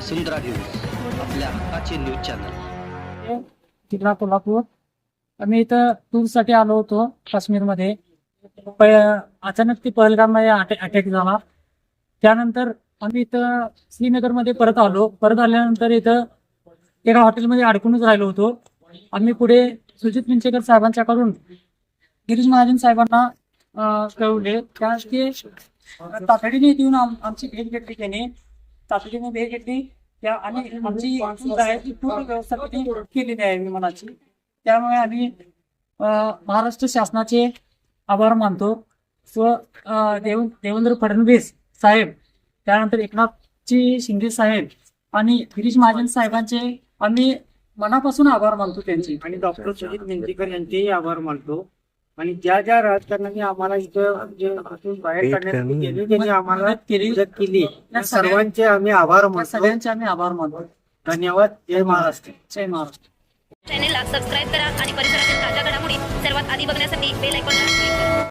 वसुंधरा news आपल्या हक्काचे news channel. जिल्हा कोल्हापूर आम्ही इथं टूरसाठी आलो होतो काश्मीरमध्ये. अचानक ती पहलगाममध्ये अटॅक झाला. त्यानंतर आम्ही इथं श्रीनगरमध्ये परत आलो. परत आल्यानंतर इथं एका हॉटेलमध्ये अडकूनच राहिलो होतो. आम्ही पुढे सुजित मिंचेकर साहेबांच्याकडून गिरीश महाजन साहेबांना कळवले. त्या ते तातडीने येऊन आम- आमची भेट घेतली त्याने. तातडीने भेट घेतली. त्या आणि आमची ती पूर्ण व्यवस्था केलेली आहे विमानाची. त्यामुळे आम्ही महाराष्ट्र शासनाचे आभार मानतो. व देव देवेंद्र फडणवीस साहेब त्यानंतर एकनाथजी शिंदे साहेब आणि गिरीश महाजन साहेबांचे आम्ही मनापासून आभार मानतो त्यांचे. आणि डॉक्टर सुजित निंजेकर यांचेही आभार मानतो. आणि ज्या ज्या राजकारण्यांनी आम्हाला इथं जे इथून बाहेर काढण्यासाठी गेले त्यांनी आम्हाला मदत केली. मदत केली त्या सर्वांचे आम्ही आभार त्या मानतो. सगळ्यांचे आम्ही आभार मानतो. धन्यवाद. जय महाराष्ट्र. जय महाराष्ट्र. चॅनेलला सबस्क्राईब करा आणि परिसरातील ताज्या घडामोडी सर्वात आधी बघण्यासाठी बेल आयकॉनला क्लिक करा.